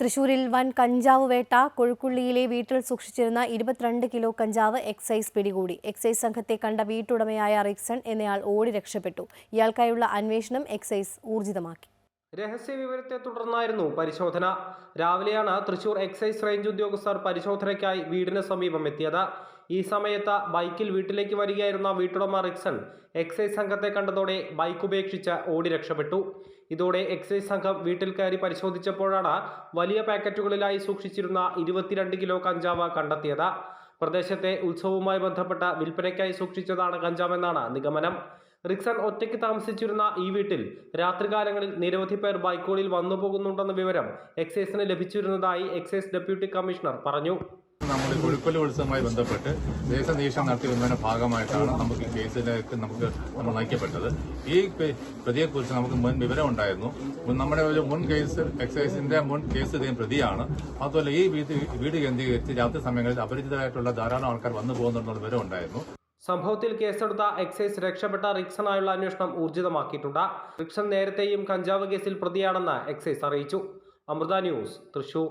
തൃശൂരിൽ വൻ കഞ്ചാവ് വേട്ട കൊഴുക്കുള്ളിയിലെ വീട്ടിൽ സൂക്ഷിച്ചിരുന്ന ഇരുപത്തിരണ്ട് കിലോ കഞ്ചാവ് എക്സൈസ് പിടികൂടി. എക്സൈസ് സംഘത്തെ കണ്ട വീട്ടുടമയായ റിക്സൺ എന്നയാൾ ഓടി രക്ഷപ്പെട്ടു. ഇയാൾക്കായുള്ള അന്വേഷണം എക്സൈസ് ഊർജിതമാക്കി. രഹസ്യ വിവരത്തെ തുടർന്നായിരുന്നു പരിശോധന. രാവിലെയാണ് തൃശൂർ എക്സൈസ് റേഞ്ച് ഉദ്യോഗസ്ഥർ പരിശോധനയ്ക്കായി വീടിന് സമീപം എത്തിയത്. ഈ സമയത്ത് ബൈക്കിൽ വീട്ടിലേക്ക് വരികയായിരുന്ന വീട്ടുടമ റിക്സൺ എക്സൈസ് സംഘത്തെ കണ്ടതോടെ ബൈക്ക് ഉപേക്ഷിച്ച് ഓടി രക്ഷപ്പെട്ടു. ഇതോടെ എക്സൈസ് സംഘം വീട്ടിൽ കയറി പരിശോധിച്ചപ്പോഴാണ് വലിയ പാക്കറ്റുകളിലായി സൂക്ഷിച്ചിരുന്ന ഇരുപത്തിരണ്ട് കിലോ കഞ്ചാവ് കണ്ടെത്തിയത്. പ്രദേശത്തെ ഉത്സവവുമായി ബന്ധപ്പെട്ട വിൽപ്പനയ്ക്കായി സൂക്ഷിച്ചതാണ് കഞ്ചാവെന്നാണ് നിഗമനം. റിക്സൺ ഒറ്റയ്ക്ക് താമസിച്ചിരുന്ന ഈ വീട്ടിൽ രാത്രികാലങ്ങളിൽ നിരവധി പേർ ബൈക്കുകളിൽ വന്നു പോകുന്നുണ്ടെന്ന വിവരം എക്സൈസിന് ലഭിച്ചിരുന്നതായി എക്സൈസ് ഡെപ്യൂട്ടി കമ്മീഷണർ പറഞ്ഞു. നമ്മൾ കൊഴുക്കൊല്ലി ഉത്സവവുമായി ബന്ധപ്പെട്ട് ദേശനിരീക്ഷണം നടത്തി വരുന്നതിന്റെ ഭാഗമായിട്ടാണ് നമുക്ക് ഈ കേസിലേക്ക് നമുക്ക് നമ്മൾ നയിക്കപ്പെട്ടത്. ഈ പ്രതിയെക്കുറിച്ച് നമുക്ക് മുൻ വിവരം ഉണ്ടായിരുന്നു നമ്മുടെ ഒരു മുൻ കേസ് എക്സൈസിന്റെ മുൻ കേസ് ഇദ്ദേഹം പ്രതിയാണ്. അതുപോലെ ഈ വീട് വീട് കേന്ദ്രീകരിച്ച് രാത്രി സമയങ്ങളിൽ അപരിചിതരായിട്ടുള്ള ധാരാളം ആൾക്കാർ വന്നു പോകുന്നുണ്ടെന്നുള്ള വിവരം ഉണ്ടായിരുന്നു സംഭവത്തിൽ കേസെടുത്ത എക്സൈസ് രക്ഷപ്പെട്ട റിക്സണായുള്ള അന്വേഷണം ഊർജിതമാക്കിയിട്ടുണ്ട്. റിക്സൺ നേരത്തെയും കഞ്ചാവ് കേസിൽ പ്രതിയാണെന്ന് എക്സൈസ് അറിയിച്ചു. അമൃത ന്യൂസ് തൃശൂർ.